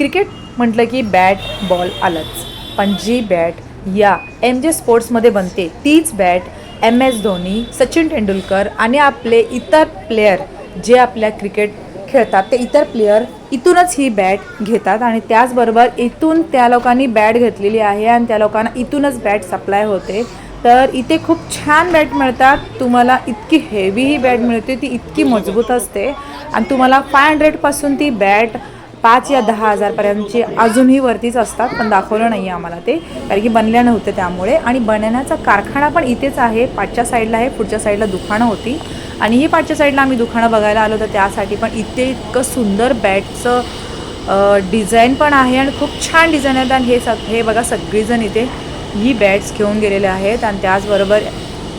Cricket म्हटलं की bat ball आलंच. पण जी बॅट या एम जे स्पोर्ट्समध्ये बनते तीच bat M S Dhoni Sachin Tendulkar आणि आपले इतर प्लेयर जे आपल्या क्रिकेट खेळतात ते इतर प्लेयर इथूनच ही बॅट घेतात आणि त्याचबरोबर इथून त्या लोकांनी बॅट घेतलेली आहे आणि त्या लोकांना इथूनच बॅट सप्लाय होते. तर इथे खूप छान बॅट मिळतात. तुम्हाला इतकी हेवी ही बॅट मिळते ती इतकी मजबूत असते. आणि तुम्हाला फाय हंड्रेडपासून ती बॅट पाच या दहा हजारपर्यंतची अजूनही वरतीच असतात पण दाखवलं नाही आहे आम्हाला ते. कारण की बनल्या नव्हते त्यामुळे. आणि बनवण्याचा कारखाना पण इथेच आहे. पाचच्या साईडला आहे पुढच्या साईडला दुकानं होती. आणि ही पाचच्या साईडला आम्ही दुकानं बघायला आलो तर त्यासाठी पण इथे इतकं सुंदर बॅटचं डिझाईन पण आहे आणि खूप छान डिझाईन आहेत. आणि हे सग हे बघा सगळीजण इथे ही बॅट्स घेऊन गेलेले आहेत. आणि त्याचबरोबर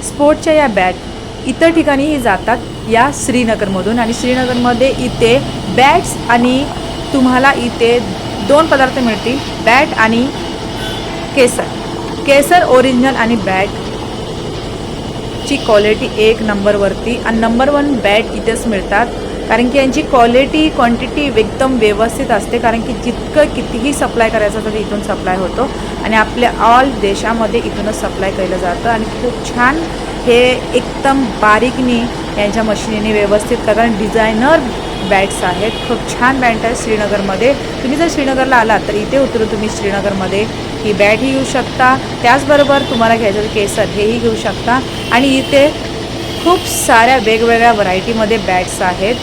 स्पोर्टच्या या बॅट इतर ठिकाणीही जातात या श्रीनगरमधून. आणि श्रीनगरमध्ये इथे बॅट्स आणि तुम्हाला इथे दोन पदार्थ मिळतील बॅट आणि केसर. केसर ओरिजिनल आणि बॅट ची क्वालिटी एक नंबरवरती आणि नंबर वन बॅट इथेच मिळतात. कारण की यांची क्वालिटी क्वांटिटी एकदम व्यवस्थित असते. कारण की जितकं कितीही सप्लाय करायचं असतं इथून सप्लाय होतो. आणि आपल्या ऑल देशामध्ये इथूनच सप्लाय केलं जातं. आणि खूप छान हे एकदम बारीकनी यांच्या मशिनीने व्यवस्थित करतात. आणि डिझायनर बॅट्स आहेत. खूप छान बॅट आहेत श्रीनगरमध्ये. तुम्ही जर श्रीनगरला आलात तर इथे उतरून तुम्ही श्रीनगरमध्ये ही बॅटही घेऊ शकता. त्याचबरोबर तुम्हाला घ्यायचं केसर हेही घेऊ शकता. आणि इथे खूप साऱ्या वेगवेगळ्या व्हरायटीमध्ये बॅट्स आहेत.